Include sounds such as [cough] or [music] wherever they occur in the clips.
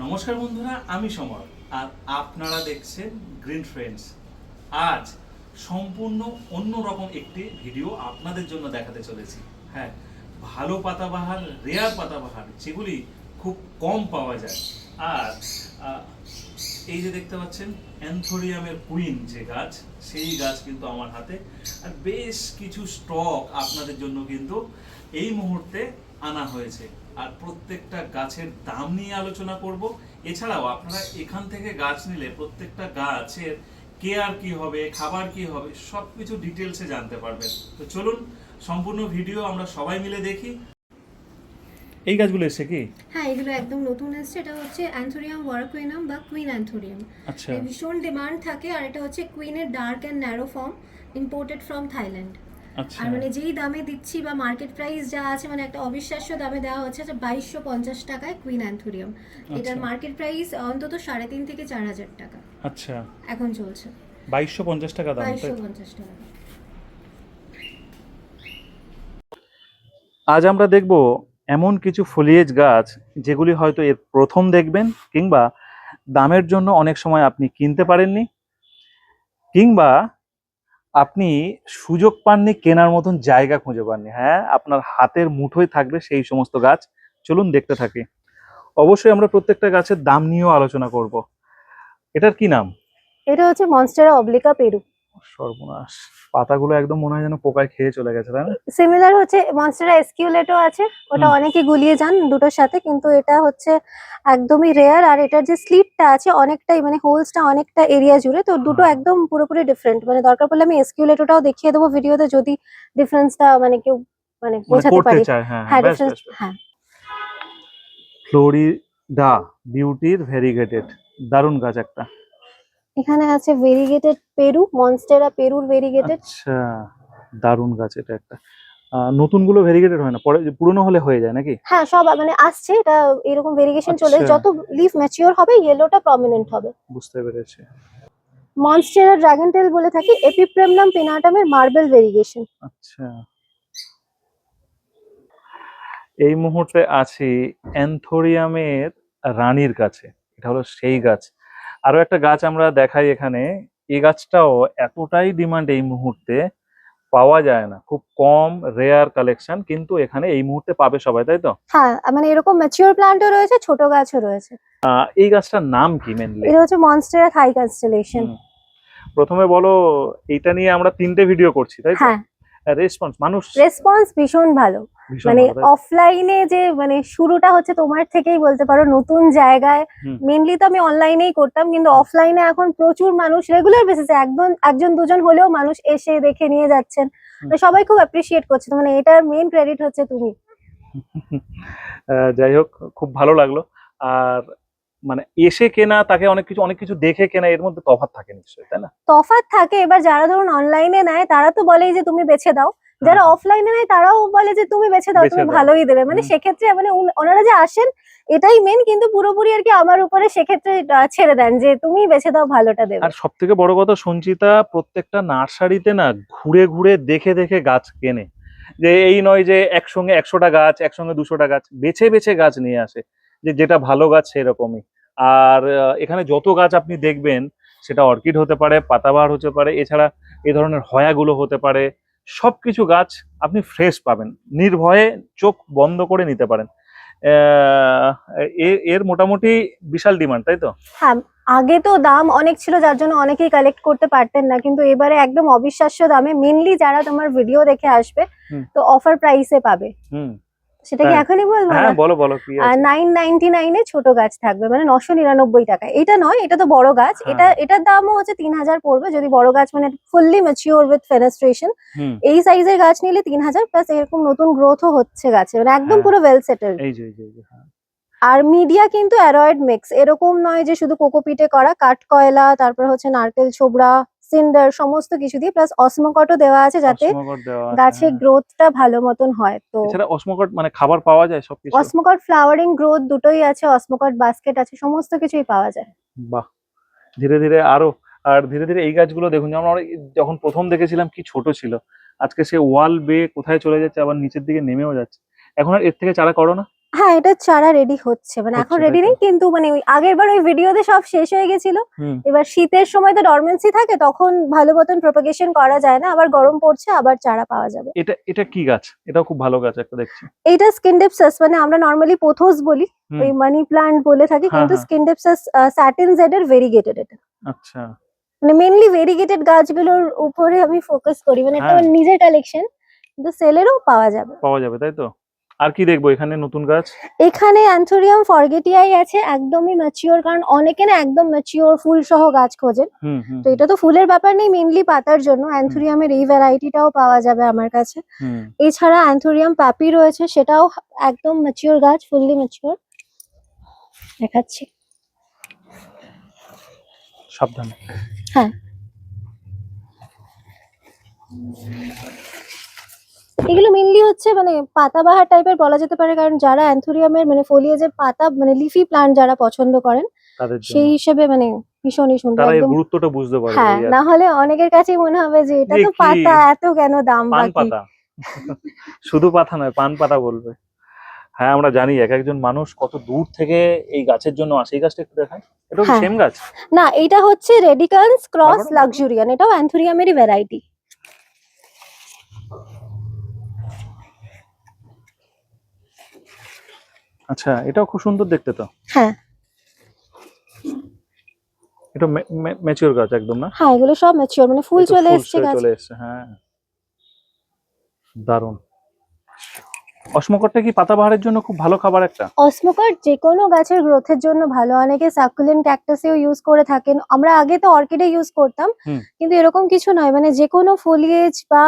নমস্কার বন্ধুরা, আমি সমর আর আপনারা দেখছেন গ্রিন ফ্রেন্ডস আজ সম্পূর্ণ অন্য রকম একটি ভিডিও আপনাদের জন্য দেখাতে চলেছি। হ্যাঁ ভালো পাতাবাহার রেয়ার পাতাবাহার, যেগুলি খুব কম পাওয়া যায়। আর এই যে দেখতে পাচ্ছেন, অ্যান্থোরিয়ামের কুইন যে গাছ, সেই গাছ কিন্তু আমার হাতে। আর বেশ কিছু স্টক আপনাদের জন্য কিন্তু এই মুহূর্তে আনা হয়েছে। আর প্রত্যেকটা গাছের দাম নিয়ে আলোচনা করব। এছাড়াও আপনারা এখান থেকে গাছ নিলে প্রত্যেকটা গাছের কেয়ার কি হবে খাবার কি হবে সব কিছু ডিটেলসে জানতে পারবেন। তো চলুন সম্পূর্ণ ভিডিও আমরা সবাই মিলে দেখি। এই গাছগুলো এসছে কি? হ্যাঁ এগুলো একদম নতুন এসছে। এটা হচ্ছে অ্যান্থোরিয়াম ওয়ারকুইনাম বা কুইন অ্যান্থোরিয়াম আচ্ছা। ভীষণ ডিমান্ড থাকে আর এটা হচ্ছে কুইনের dark and narrow form imported from Thailand আর মানে যেই দামে দিচ্ছি বা মার্কেট প্রাইস যা আছে মানে একটা অবিশ্বাস্য দামে দেওয়া হচ্ছে যে বাইশশো পঞ্চাশ টাকায় কুইন অ্যান্থোরিয়াম এটার আচ্ছা। মার্কেট প্রাইস অন্তত সাড়ে তিন থেকে চার হাজার টাকা। আচ্ছা। এখন চলছে। বাইশশো পঞ্চাশ টাকা দাম বাইশশো পঞ্চাশ টাকা। আজ আমরা দেখব এমন কিছু ফলিয়েজ গাছ যেগুলি হয়তো এর প্রথম দেখবেন কিংবা দামের জন্য অনেক সময় আপনি কিনতে পারেননি কিংবা আপনি সুযোগ পাননি, কেনার মতন জায়গা খুঁজে পাননি। হ্যাঁ আপনার হাতের মুঠোয় থাকবে সেই সমস্ত গাছ। চলুন দেখতে থাকি। অবশ্যই আমরা প্রত্যেকটা গাছের দাম নিয়েও আলোচনা করব। এটার কি নাম? এটা হচ্ছে মনস্টারা অবলিকা পেরু সর্বনাশ। পাতাগুলো একদম মনে হয় যেন পোকায় খেয়ে চলে গেছে তাই না? সিমিলার হচ্ছে মনস্টারা এসকিউলেটও আছে ওটা অনেকে গুলিয়ে যান দুটোর সাথে কিন্তু এটা হচ্ছে একদমই রেয়ার আর এটার যে স্লিপটা আছে অনেকটাই মানে হোলসটা অনেকটা এরিয়া জুড়ে তো দুটো একদম পুরোপুরি ডিফারেন্ট মানে দরকার পড়লে আমি এসকিউলেটটাও দেখিয়ে দেবো ভিডিওতে যদি ডিফারেন্সটা মানে কেউ মানে মানে বোঝাতে পারি। হ্যাঁ ডিফারেন্স। হ্যাঁ ফ্লোরিডা বিউটির ভেরিগেটেড দারুণ গাছ একটা। এখানে আছে ভেরিগেটেড পেরু মনস্টেরা পেরুর ভেরিগেটেড আচ্ছা দারুণ গাছ এটা একটা। আহ, নতুনগুলো ভেরিগেটেড হয় না? পরে পুরনো হলে হয়ে যায় নাকি? হ্যাঁ সব মানে আসছে এটা এরকম ভেরিগেশন চলে আচ্ছা। যত লিফ ম্যাচিওর হবে ইয়েলোটা প্রমিনেন্ট হবে। বুঝতে পেরেছি। মনস্টেরা ড্রাগন টেল বলে থাকি এপিপ্রেমনাম পিনাটামের মার্বেল ভেরিগেশন আচ্ছা। এই মুহূর্তে আছি অ্যান্থোরিয়ামের রানীর কাছে। এটা হলো সেই গাছ। আরও একটা গাছ আমরা দেখাই এখানে। এই গাছটাও এতটাই ডিমান্ড এই মুহূর্তে পাওয়া যায় না। খুব কম রেয়ার কালেকশন কিন্তু এখানে এই মুহূর্তে পাবে সবাই তাই তো? হ্যাঁ মানে এরকম ম্যাচিওর প্ল্যান্টও রয়েছে ছোট গাছও রয়েছে। এই গাছটার নাম কি মেনলি এটা হচ্ছে মনস্টেরা থাই কনস্টেলেশন প্রথমে বলো এইটা নিয়ে আমরা তিনটে ভিডিও করছি তাই তো? হ্যাঁ। রেসপন্স মানুষ রেসপন্স ভীষণ ভালো। মানে? অফলাইনে যে মানে শুরুটা হচ্ছে তোমার থেকেই বলতে পারো নতুন জায়গায়। মেনলি তো আমি অনলাইনেই করতাম কিন্তু অফলাইনে এখন প্রচুর মানুষ রেগুলার বেসিসে একজন একজন দুজন হলেও মানুষ এসে দেখে নিয়ে যাচ্ছেন। সবাই খুব অ্যাপ্রিসিয়েট করছে মানে এটার মেন ক্রেডিট হচ্ছে তুমি। [laughs] যাই হোক খুব ভালো লাগল। আর মানে এসে কেনা তাকে অনেক কিছু অনেক কিছু দেখে কেনা এর মধ্যে তফাৎ থাকে নিশ্চয়ই তাই না? তফাৎ থাকে এবার যারা ধরুন অনলাইনে নেয় তারা তো বলেই যে তুমি বেছে দাও। যারা হ্যাঁ। অফলাইনে নেয় তারাও বলে যে তুমি বেছে দাও তুমি ভালোই দেবে। মানে সেক্ষেত্রে মানে ওনারা যে আসেন এটাই মেন কিন্তু পুরোপুরি আর কি আমার উপরে সেক্ষেত্রে ছেড়ে দেন যে তুমি বেছে দাও ভালোটা দেবে। আর সব থেকে বড় কথা সঞ্চিতা প্রত্যেকটা নার্সারিতে না ঘুরে ঘুরে দেখে দেখে গাছ কেনে। যে এই নয় যে একসঙ্গে একশোটা গাছ একসঙ্গে দুশোটা গাছ বেছে বেছে গাছ নিয়ে আসে। যে যেটা ভালো গাছ সেরকমই। আর এখানে যত গাছ আপনি দেখবেন সেটা অর্কিড হতে পারে পাতাবাহার হতে পারে এছাড়া এই ধরনের হয়াগুলো হতে পারে সবকিছু গাছ আপনি ফ্রেশ পাবেন। নির্ভয়ে চোখ বন্ধ করে নিতে পারেন। এর মোটামুটি বিশাল ডিমান্ড তাই তো? হ্যাঁ আগে তো দাম অনেক ছিল যার জন্য অনেকেই কালেক্ট করতে পারতেন না। কিন্তু এবারে একদম অবিশ্বাস্য দামে মেনলি যারা তোমার ভিডিও দেখে আসবে তো অফার প্রাইসে পাবে। হুম। সেটা কি হ্যাঁ। এখনই বলব হ্যাঁ বলো বলো কি আছে? নাইন নাইনটি নাইনে ছোট গাছ থাকবে মানে নশো নিরানব্বই টাকা এটা নয় এটা তো বড় গাছ হ্যাঁ। এটা এটার দামও হচ্ছে তিন হাজার পড়বে যদি বড় গাছ মানে ফুললি ম্যাচিওর উইথ ফেনাস্ট্রেশন এই সাইজের গাছ নিলে তিন হাজার প্লাস এরকম নতুন গ্রোথও হচ্ছে গাছে মানে একদম হ্যাঁ। পুরো ওয়েল সেটেলড এই যে এই যে। আর মিডিয়া কিন্তু অ্যারয়েড মিক্স এরকম নয় যে শুধু কোকোপিটে করা কাঠ কয়লা তারপর হচ্ছে নারকেল ছোবড়া সিন্ডার সমস্ত কিছু দিয়ে প্লাস অসমকটও দেওয়া আছে যাতে আছে, গাছের হ্যাঁ। গ্রোথটা ভালো মতন হয়। তো এছাড়া অসমকট মানে খাবার পাওয়া যায় সবকিছু? অসমকট ফ্লাওয়ারিং গ্রোথ দুটোই আছে অসমকট বাস্কেট আছে সমস্ত কিছুই পাওয়া যায়। বাহ! ধীরে ধীরে আরও আর ধীরে ধীরে এই গাছগুলো দেখুন যেমন আমরা যখন প্রথম দেখেছিলাম কি ছোট ছিল আজকে সে ওয়াল বেয়ে কোথায় চলে যাচ্ছে আবার নিচের দিকে নেমেও যাচ্ছে। এখন আর এর থেকে চারা করো না। হ্যাঁ এটা চারা রেডি হচ্ছে। মানে এখন রেডি নেই কিন্তু মানে ওই আগের বার ওই ভিডিওতে সব শেষ হয়ে গেছিল। এবার শীতের সময় তো ডরমেন্সি থাকে তখন ভালো মতন প্রোপাগেশন করা যায় না। আবার গরম পড়ছে আবার চারা পাওয়া যাবে। এটা এটা কি গাছ? এটাও খুব ভালো গাছ একটা দেখছি। এইটা স্কিনডেপসাস মানে আমরা নর্মালি পোথোস বলি। ওই মানি প্লান্ট বলে থাকি হ্যাঁ, কিন্তু স্কিন ডেপসাস স্যাটিন জেড এর ভেরিগেটেড এটা। আচ্ছা। মানে মেনলি ভেরিগেটেড গাছগুলোর উপরে আমি ফোকাস করি। মানে এটা হ্যাঁ। আমার নিজের কালেকশন কিন্তু সেলেরও পাওয়া যাবে। পাওয়া যাবে তাই তো? আর কি দেখব? এখানে নতুন গাছ? এখানে অ্যান্থোরিয়াম ফরগেটিয়াই আছে একদমই ম্যাচিওর কারণ অনেকে না একদম ম্যাচিওর ফুল সহ গাছ খোঁজেন তো এটা তো ফুলের ব্যাপার নেই মেনলি পাতার জন্য। অ্যান্থোরিয়ামের এই ভ্যারাইটিটাও পাওয়া যাবে আমার কাছে। এছাড়া অ্যান্থোরিয়াম প্যাপি রয়েছে সেটাও একদম ম্যাচিওর গাছ ফুললি ম্যাচিওর দেখাচ্ছি। সাবধানে। হ্যাঁ। এগুলো মেনলি হচ্ছে মানে পাতাবাহার টাইপের বলা যেতে পারে। কারণ যারা অ্যান্থোরিয়ামের মানে ফোলিয়েজের পাতা মানে লিফি প্লান্ট যারা পছন্দ করেন সেই হিসেবে মানে ভীষণই সুন্দর তারা গুরুত্বটা বুঝতে পারবে হ্যাঁ না হলে অনেকের কাছেই মনে হবে যে এটা তো পাতা এত কেন দাম বাকি? শুধু পাতা নয় পান পাতা বলবে। হ্যাঁ আমরা জানি এক একজন মানুষ কত দূর থেকে এই গাছের জন্য আসে। এই গাছটা একটু দেখায় এটা হ্যাঁ। সেম গাছ? না এটা হচ্ছে রেডিকান্স ক্রস। লাক্সুরিয়ান এটাও অ্যান্থোরিয়ামেরই ভ্যারাইটি আচ্ছা এটাও খুব সুন্দর দেখতে তো। হ্যাঁ। এটা ম্যাচিওর গাছ একদম না? হ্যাঁ এগুলো সব ম্যাচিওর মানে ফুল চলে এসছে গাছ। চলে এসছে হ্যাঁ। দারুণ। অসমকরটা কি পাতাবাহারের জন্য খুব ভালো খাবার একটা? অসমোকার যে কোনো গাছের গ্রোথের জন্য ভালো। অনেকে সাকুলেন্ট ক্যাকটাসেও ইউজ করে থাকেন। আমরা আগে তো অর্কিডে ইউজ করতাম। কিন্তু এরকম কিছু নয়। মানে যে কোনো ফোলিয়েজ বা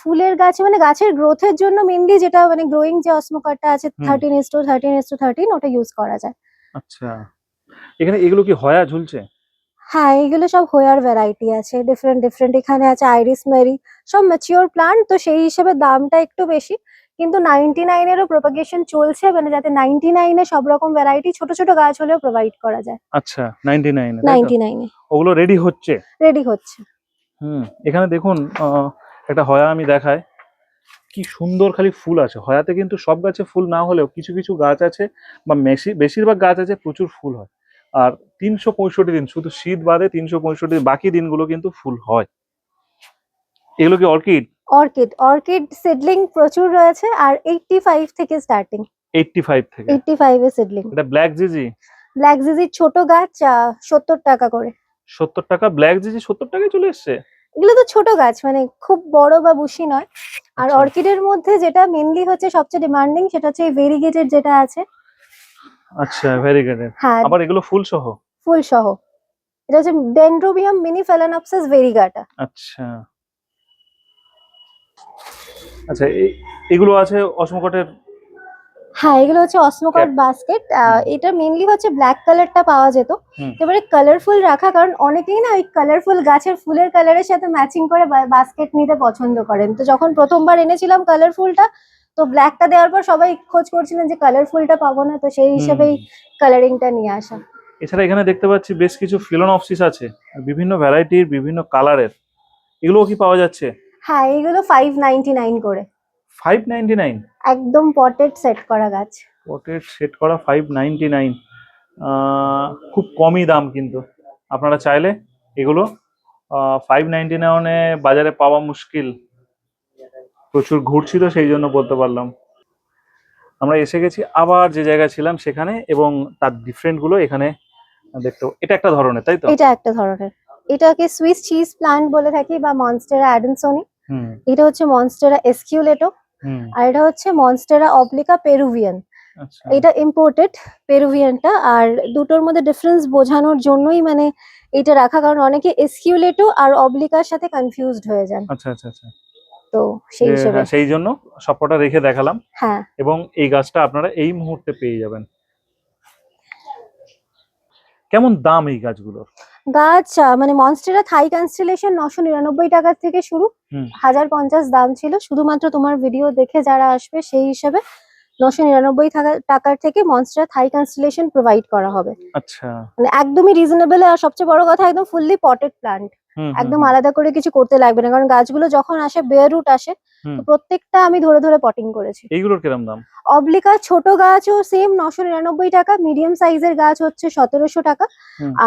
ফুলের গাছে মানে গাছের গ্রোথের জন্য মেনলি যেটা মানে গ্রোয়িং যে অসমোকারটা আছে thirteen is to thirteen is to thirteen ওটা ইউজ করা যায়। আচ্ছা। এখানে এগুলো কি হয়া ঝুলছে? হ্যাঁ এগুলো সব হোয়ার ভ্যারাইটি আছে ডিফারেন্ট ডিফারেন্ট এখানে আছে আইরিস মেরি সব ম্যাচিওর প্লান্ট তো সেই হিসেবে দামটা একটু বেশি কিন্তু নাইনটি নাইনেরও প্রোপাগেশন চলছে মানে যাতে নাইনটি নাইনে সব রকম ভ্যারাইটি ছোট ছোট গাছ হলেও প্রোভাইড করা যায়। আচ্ছা নাইনটি নাইন নাইনটি নাইনে ওগুলো রেডি হচ্ছে? রেডি হচ্ছে। হুম এখানে দেখুন আহ, একটা হয়া আমি দেখাই। কি সুন্দর খালি ফুল আছে। হয়াতে কিন্তু সব গাছে ফুল না হলেও কিছু কিছু গাছ আছে বা বেশি বেশিরভাগ গাছ আছে প্রচুর ফুল হয়। আর তিনশো পঁয়ষট্টি দিন শুধু শীত বাদে তিনশো পঁয়ষট্টি দিন বাকি দিনগুলো কিন্তু ফুল হয়। এগুলো কি অর্কিড? অর্কিড অর্কিড সিডলিং প্রচুর রয়েছে আর এইটটি ফাইভ থেকে স্টার্টিং এইটটি ফাইভ থেকে? এইটটি ফাইভ এর সিডলিং এটা ব্ল্যাক জিজি ব্ল্যাক জিজির ছোট গাছ সত্তর টাকা করে। সত্তর টাকা? ব্ল্যাক জিজি সত্তর টাকায় চলে এসছে? এগুলো তো ছোট গাছ মানে খুব বড় বা বুশি নয়। আর আচ্ছা। অর্কিডের মধ্যে যেটা মেনলি হচ্ছে সবচেয়ে ডিমান্ডিং সেটা হচ্ছে ভেরিগেটেড যেটা আছে। আচ্ছা ভেরিগেটেড হ্যাঁ। আবার এগুলো ফুল সহ ফুল সহ এটা হচ্ছে ডেন্ড্রোবিয়াম মিনি ফেলানপসিস ভেরিগাটা আচ্ছা আচ্ছা এগুলো আছে অসমকটের হ্যাঁ এগুলো হচ্ছে অসমোকার্ড বাস্কেট এটা মেনলি হচ্ছে ব্ল্যাক কালারটা পাওয়া যেত। এবারে কালারফুল রাখা কারণ অনেকেই না ওই কালারফুল গাছের ফুলের কালারের সাথে ম্যাচিং করে বাস্কেট নিতে পছন্দ করেন। তো যখন প্রথমবার এনেছিলাম কালারফুলটা তো ব্ল্যাকটা দেওয়ার পর সবাই খোঁজ করছিলেন যে কালারফুলটা পাবো না তো সেই হিসেবেই কালারিংটা নিয়ে আসা। এছাড়া এখানে দেখতে পাচ্ছি বেশ কিছু ফিলন ফিলোনপসিস আছে বিভিন্ন ভ্যারাইটির বিভিন্ন কালারের এগুলোও কি পাওয়া যাচ্ছে? হ্যাঁ এইগুলো ফাইভ নাইনটি নাইন করে। ফাইভ নাইনটি নাইন একদম পটেড সেট করা গাছ। পটেড সেট করা ফাইভ নাইনটি নাইন খুব কমই দাম কিন্তু। আপনারা চাইলে এগুলো ফাইভ নাইনটি নাইনে বাজারে পাওয়া মুশকিল। প্রচুর ঘুরছি তো সেই জন্য বলতে পারলাম। আমরা এসে গেছি আবার যে জায়গা ছিলাম সেখানে এবং তার ডিফারেন্টগুলো এখানে দেখতে এটা একটা ধরনের তাই তো? এটা একটা ধরনের। এটাকে সুইস চিজ প্লান্ট বলে থাকি বা মনস্টেরা অ্যাডেনসনি হুম। এটা হচ্ছে মনস্টেরা এসকিউলেটো আর এটা হচ্ছে মনস্টেরা অবলিকা পেরুভিয়ান আচ্ছা। এটা ইম্পোর্টেড পেরুভিয়ানটা আর দুটোর মধ্যে ডিফারেন্স বোঝানোর জন্যই মানে এটা রাখা কারণ অনেকে এসকিউলেটো আর অবলিকার সাথে কনফিউজড হয়ে যান। আচ্ছা আচ্ছা আচ্ছা। তো সেই হিসেবে। হ্যাঁ, সেই জন্য সবকটা রেখে দেখালাম। হ্যাঁ। এবং এই গাছটা আপনারা এই মুহূর্তে পেয়ে যাবেন। কেমন দাম এই গাছগুলোর? গাছ মানে মনস্টেরা থাই কনস্টেলেশন নশো নিরানব্বই টাকার থেকে শুরু। হাজার পঞ্চাশ দাম ছিল। শুধুমাত্র তোমার ভিডিও দেখে যারা আসবে সেই হিসাবে নশো নিরানব্বই টাকা- টাকার থেকে মনস্টেরা থাই কনস্টেলেশন প্রোভাইড করা হবে। আচ্ছা। মানে একদমই রিজনেবল আর সবচেয়ে বড় কথা একদম ফুললি পটেড প্লান্ট একদম আলাদা করে কিছু করতে লাগবে না। কারণ গাছগুলো যখন আসে বেয়ার রুট আসে তো প্রত্যেকটা আমি ধরে ধরে পটিং করেছি। এইগুলোর কিরম দাম? অবলিকা ছোট গাছও সেম নশো নিরানব্বই টাকা মিডিয়াম সাইজের গাছ হচ্ছে সতেরোশো টাকা।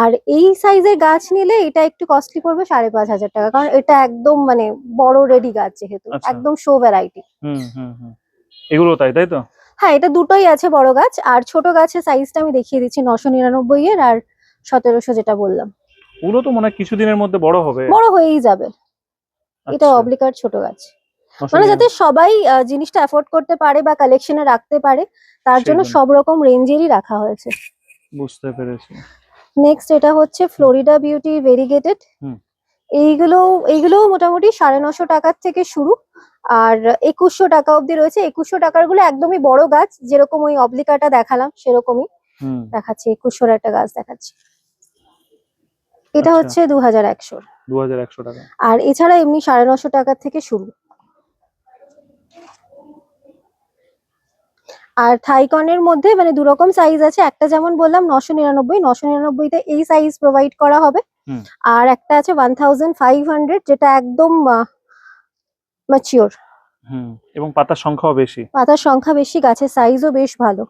আর এই সাইজের গাছ নিলে এটা একটু কস্টলি পড়বে সাড়ে পাঁচ হাজার টাকা। কারণ এটা একদম মানে বড় রেডি গাছ যেহেতু আচ্ছা। একদম শো ভ্যারাইটি এগুলো তাই তাই তো? হ্যাঁ এটা দুটোই আছে বড় গাছ। আর ছোট গাছের সাইজটা আমি দেখিয়ে দিচ্ছি নশো নিরানব্বই এর আর সতেরোশো যেটা বললাম। ওগুলো তো মনে হয় কিছুদিনের মধ্যে বড় হবে। বড় হয়েই যাবে। এটা আচ্ছা, অবলিকার ছোট গাছ। মানে যাতে সবাই জিনিসটা অ্যাফোর্ড করতে পারে বা কালেকশনে রাখতে পারে তার জন্য। সব রকম রেঞ্জেরই রাখা হয়েছে। বুঝতে পেরেছি। নেক্সট এটা হচ্ছে ফ্লোরিডা বিউটি ভেরিগেটেড। এইগুলো এইগুলো মোটামুটি সাড়ে নশো টাকার থেকে শুরু। আর একুশশো টাকা অবধি রয়েছে। একুশশো টাকারগুলো একদমই বড় গাছ যেরকম ওই অবলিকাটা দেখালাম সেরকমই হুম। দেখাচ্ছি। একুশশোর একটা গাছ দেখাচ্ছি। এটা আচ্ছা। হচ্ছে দু হাজার একশোর দু হাজার একশো টাকা। আর এছাড়া এমনি সাড়ে নশো টাকা থেকে শুরু। আর থাইকনের মধ্যে মানে দু রকম সাইজ আছে। একটা যেমন বললাম নশো নিরানব্বই নশো নিরানব্বইতে এই সাইজ প্রোভাইড করা হবে। আর একটা আছে ওয়ান থাউজেন্ড ফাইভ হান্ড্রেড যেটা একদম ম্যাচিওর এবং পাতার সংখ্যাও বেশি। পাতার সংখ্যা বেশি গাছের সাইজও বেশ ভালো।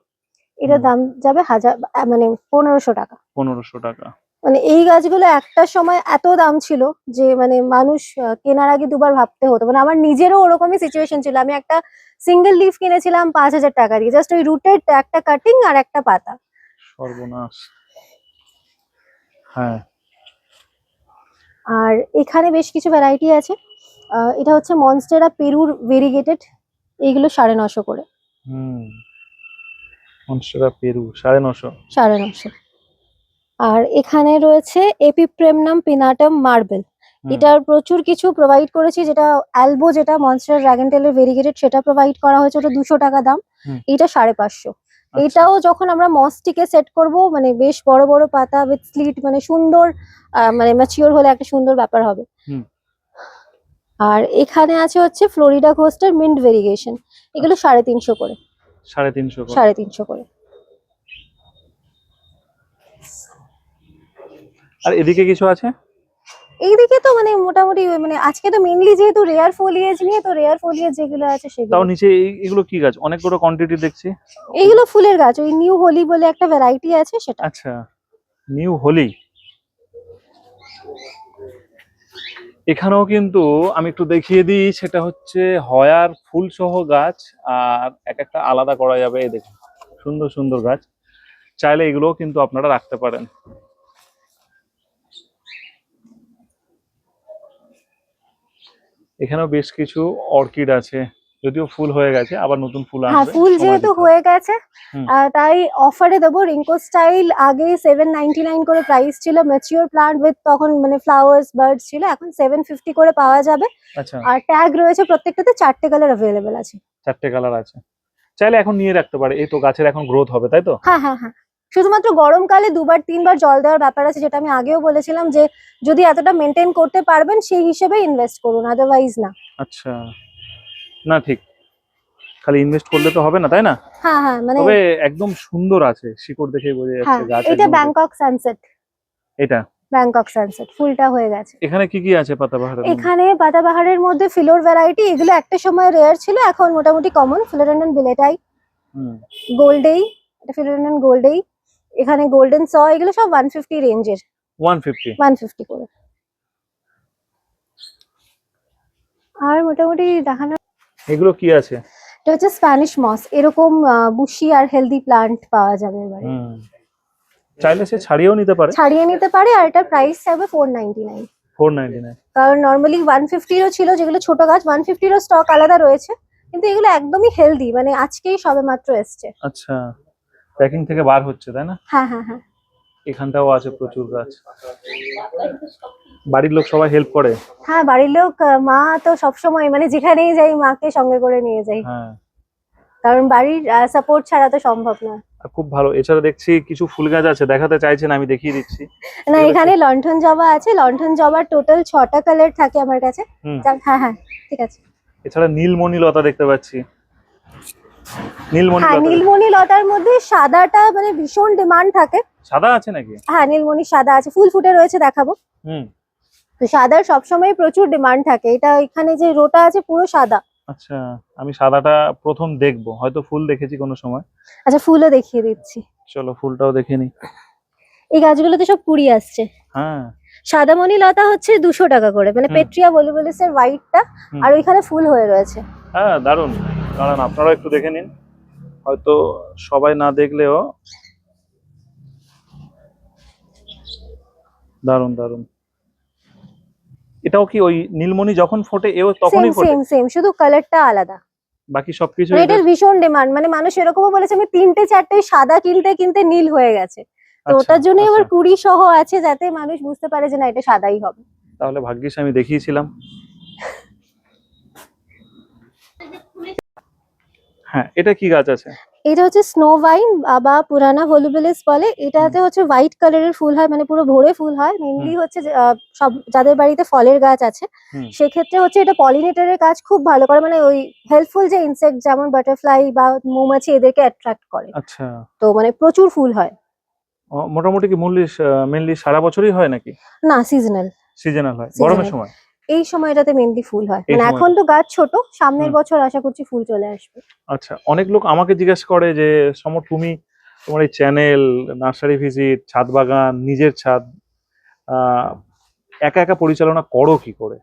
এটার দাম যাবে হাজার মানে পনেরোশো টাকা। পনেরোশো টাকা। মানে এই গাছগুলো একটা সময় এত দাম ছিল যে মানে মানুষ কেনার আগে দুবার ভাবতে হতো। মানে আমার নিজেরও ওরকমই সিচুয়েশন ছিল। আমি একটা সিঙ্গেল লিফ কিনেছিলাম পাঁচ হাজার টাকা দিয়ে। জাস্ট ওই রুটের একটা কাটিং আর একটা পাতা। সর্বনাশ। হ্যাঁ। আর এখানে বেশ কিছু ভ্যারাইটি আছে। এটা হচ্ছে মনস্টেরা পেরুর ভেরিগেটেড এইগুলো সাড়ে নশো করে। হুম। মনস্টেরা পেরু সাড়ে নশো। সাড়ে নশো। আর এখানে রয়েছে এপিপ্রেমনাম পিনাটাম মার্বেল এটার প্রচুর কিছু প্রোভাইড করেছি যেটা অ্যালবো যেটা মনস্টার ড্রাগন টেলের ভেরিগেটেড সেটা প্রোভাইড করা হয়েছে ওটা দুশো টাকা দাম। এটা সাড়ে পাঁচশো। আচ্ছা, এটাও যখন আমরা মসটিকে সেট করব মানে বেশ বড় বড় পাতা উইথ স্লিট মানে সুন্দর মানে ম্যাচিওর হলে একটা সুন্দর ব্যাপার হবে। আর এখানে আছে হচ্ছে ফ্লোরিডা কোস্টার মিন্ট ভেরিগেশন এগুলো সাড়ে তিনশো করে। সাড়ে তিনশো করে। সাড়ে তিনশো করে। আর এদিকে কিছু আছে? এইদিকে তো মানে মোটামুটি মানে আজকে তো মেইনলি যেহেতু রেয়ার ফোলিয়েজ নিয়ে তো রেয়ার ফোলিয়েজ যেগুলো আছে সেগুলো। তাও নিচে এই- এগুলো কি গাছ? অনেকগুলো কোয়ান্টিটি দেখছি। এইগুলো ফুলের গাছ ওই নিউ হোলি বলে একটা ভ্যারাইটি আছে সেটা। আচ্ছা নিউ হোলি এখানেও কিন্তু আমি একটু দেখিয়ে দিই সেটা হচ্ছে হয়ার ফুল সহ গাছ আর এক একটা আলাদা করা যাবে এই দেখুন। সুন্দর সুন্দর গাছ। চাইলে এগুলোও কিন্তু আপনারা রাখতে পারেন। এখানেও বেশ কিছু অর্কিড আছে। যদিও ফুল হয়ে গেছে আবার নতুন ফুল হ্যাঁ ফুল যেহেতু হয়ে গেছে তাই অফারে দেবো। রিঙ্কো স্টাইল আগে সেভেন নাইনটি নাইন করে প্রাইস ছিল। ম্যাচিওর প্লান্ট উইথ তখন মানে ফ্লাওয়ার্স বার্ডস ছিল। এখন সেভেন ফিফটি করে পাওয়া যাবে। আচ্ছা। আর ট্যাগ রয়েছে প্রত্যেকটাতে চারটে কালার অ্যাভেলেবেল আছে। চারটে কালার আছে। চাইলে এখন নিয়ে রাখতে পারে। এই তো গাছের এখন গ্রোথ হবে তাই তো? হ্যাঁ হ্যাঁ হ্যাঁ। শুধুমাত্র গরমকালে দুবার তিনবার জল দেওয়ার ব্যাপার আছে যেটা আমি আগেও বলেছিলাম যে যদি এতটা মেনটেন করতে পারবেন সেই হিসেবে ইনভেস্ট করুন আদারওয়াইজ না। আচ্ছা। না ঠিক। খালি ইনভেস্ট করলে তো হবে না তাই না? হ্যাঁ হ্যাঁ মানে তবে একদম সুন্দর আছে শিকড় দেখে বোঝা হ্যাঁ যাচ্ছে গাছ এটা ব্যাংকক সানসেট এটা? ব্যাংকক সানসেট ফুলটা হয়ে গেছে। এখানে কি কি আছে পাতাবাহারের মধ্যে? এখানে পাতাবাহারের মধ্যে ফিলোর ভ্যারাইটি এগুলো একটা সময় রেয়ার ছিল এখন মোটামুটি কমন ফিলোরেন্ডন বিলেটাই। হুম, গোল্ডেই এটা ফিলোরেন্ডন গোল্ডেই। এখানে গোল্ডেন স এগুলো সব ওয়ান ফিফটি রেঞ্জের 150 ওয়ান ফিফটি করে। আর মোটামুটি দেখানো এগুলো কি আছে? এটা হচ্ছে স্প্যানিশ মস এরকম বুশি আর হেলদি প্লান্ট পাওয়া যাবে এবারে। চাইলে সে ছাড়িয়েও নিতে পারে। ছাড়িয়ে নিতে পারে আর এটার প্রাইস হবে ফোর নাইনটি নাইন 499 কারণ নর্মালি ছিল যেগুলো ছোট গাছ স্টক আলাদা রয়েছে। কিন্তু এগুলো একদমই হেলদি মানে আজকেই সবে মাত্র এসছে। আচ্ছা। প্যাকিং থেকে বার হচ্ছে তাই না? হ্যাঁ হ্যাঁ হ্যাঁ। এখানটাও আছে প্রচুর গাছ। বাড়ির লোক সবাই হেল্প করে? হ্যাঁ বাড়ির লোক মা তো সবসময় মানে যেখানেই যাই মাকে সঙ্গে করে নিয়ে যাই। হ্যাঁ। কারণ বাড়ির সাপোর্ট ছাড়া তো সম্ভব না। খুব ভালো। এছাড়া দেখছি কিছু ফুল গাছ আছে দেখাতে চাইছেন আমি দেখিয়ে দিচ্ছি। না এখানে লন্ঠন জবা আছে। লন্ঠন জবার টোটাল ছটা কালার থাকে আমার কাছে। হ্যাঁ হ্যাঁ ঠিক আছে। এছাড়া নীলমণি লতা দেখতে পাচ্ছি। নীলমণি হ্যাঁ নীলমণি লতার মধ্যে সাদাটা মানে ভীষণ ডিমান্ড থাকে। সাদা আছে নাকি? হ্যাঁ নীলমণি সাদা আছে। ফুল ফুটে রয়েছে দেখাবো। হুম। তো সাদার সবসময় প্রচুর ডিমান্ড থাকে। এটা এখানে যে রোটা আছে পুরো সাদা। আচ্ছা আমি সাদাটা প্রথম দেখব। হয়তো ফুল দেখেছি কোনো সময়। আচ্ছা ফুলও দেখিয়ে দিচ্ছি। চলো ফুলটাও দেখে নি। এই গাছগুলোতে সব কুড়ি আসছে। হ্যাঁ। সাদামণি লতা হচ্ছে দুশো টাকা করে। মানে। পেট্রিয়া ভলিবলিস এর হোয়াইটটা হুম। আর ওইখানে ফুল হয়ে রয়েছে। হ্যাঁ দারুণ। দাঁড়ান আপনারাও একটু দেখে নিন। হয়তো সবাই না দেখলেও দারুণ দারুণ। এটাও কি ওই নীলমণি যখন ফোটে এও তখনই ফোটে? সেম সেম শুধু কালারটা আলাদা। বাকি সবকিছু মানে এদের- এটার ভীষণ ডিমান্ড মানে মানুষ এরকমও বলেছে আমি তিনটে চারটে সাদা কিনতে কিনতে নীল হয়ে গেছে। তো আচ্ছা, ওটার জন্য এবার আচ্ছা। কুড়ি সহ আছে যাতে মানুষ বুঝতে পারে যে না এটা সাদাই হবে। তাহলে ভাগ্যিস আমি দেখিয়েছিলাম। হ্যাঁ এটা কি গাছ আছে? এটা হচ্ছে স্নো ভাইন বা পুরানা ভলুবেলিস বলে। এটাতে হচ্ছে হোয়াইট কালারের ফুল হয় মানে পুরো ভরে ফুল হয়। মেনলি হচ্ছে সব যাদের বাড়িতে ফলের গাছ আছে সেক্ষেত্রে হচ্ছে এটা পলিনেটারের কাজ খুব ভালো করে মানে ওই হেল্পফুল যে ইনসেক্ট যেমন বাটারফ্লাই বা মৌমাছি এদেরকে অ্যাট্রাক্ট করে। আচ্ছা। তো মানে প্রচুর ফুল হয়। মোটামুটি কি মূল্য মেনলি সারা বছরই হয় নাকি? না সিজনাল সিজনাল হয় গরমের সময়? এই সময়টাতে মেনলি ফুল হয়। মানে এখন তো গাছ ছোট সামনের বছর আশা করছি ফুল চলে আসবে। আচ্ছা অনেক লোক আমাকে জিজ্ঞেস করে যে সমর তুমি তোমার এই চ্যানেল নার্সারি ভিজিট ছাদ বাগান নিজের ছাদ আহ, একা একা পরিচালনা করো কি করে?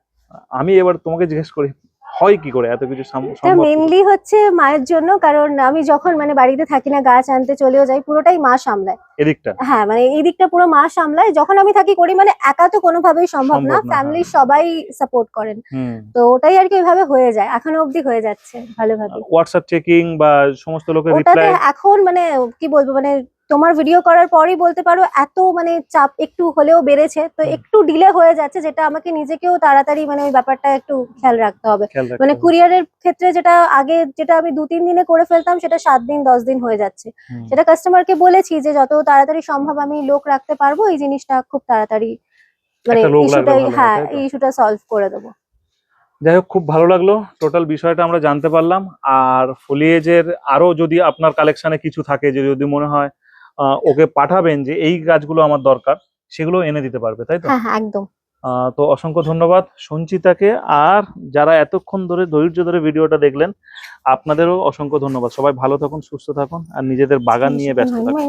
আমি এবার তোমাকে জিজ্ঞেস করি হয় কি করে? এত কিছু সম্ভব কি? মেনলি হচ্ছে মায়ের জন্য কারণ আমি যখন মানে বাড়িতে থাকি না গাছ আনতে চলেও যাই পুরোটাই মা সামলায়। এদিকটা? হ্যাঁ মানে এই দিকটা পুরো মা সামলায়। যখন আমি থাকি করি মানে একা তো কোনোভাবেই সম্ভব না ফ্যামিলির হ্যাঁ। সবাই সাপোর্ট করেন। তো ওটাই আর কি ওইভাবে হয়ে যায় এখনও অবধি হয়ে যাচ্ছে ভালোভাবে। হোয়াটসঅ্যাপ চেকিং বা সমস্ত লোকের ওটাতে রিপ্লাই এখন মানে কি বলব মানে তোমার ভিডিও করার পরই বলতে পারো এত মানে চাপ একটু হলেও বেড়েছে। তো একটু ডিলে হয়ে যাচ্ছে যেটা আমাকে নিজেকেও তাড়াতাড়ি মানে ওই ব্যাপারটা একটু খেয়াল রাখতে হবে। মানে। কুরিয়ারের ক্ষেত্রে যেটা আগে যেটা আমি দু তিন দিনে করে ফেলতাম সেটা সাত দিন দশ দিন হয়ে যাচ্ছে। সেটা কাস্টমারকে বলেছি যে যত তাড়াতাড়ি সম্ভব আমি লোক রাখতে পারব এই জিনিসটা খুব তাড়াতাড়ি মানে ইস্যুটাই হ্যাঁ এই ইস্যুটা সলভ করে দেবো। যাই হোক খুব ভালো লাগল। টোটাল বিষয়টা আমরা জানতে পারলাম। আর ফলিয়েজের আরও যদি আপনার কালেকশনে কিছু থাকে যে যদি মনে হয় ওকে পাঠাবেন যে এই গাছগুলো আমার দরকার সেগুলো এনে দিতে পারবে তাই তো? হ্যাঁ হ্যাঁ একদম। আহ, তো অসংখ্য ধন্যবাদ সঞ্চিতাকে আর যারা এতক্ষণ ধরে ধৈর্য ধরে ভিডিওটা দেখলেন আপনাদেরও অসংখ্য ধন্যবাদ। সবাই ভালো থাকুন সুস্থ থাকুন আর নিজেদের বাগান নিয়ে ব্যস্ত থাকুন।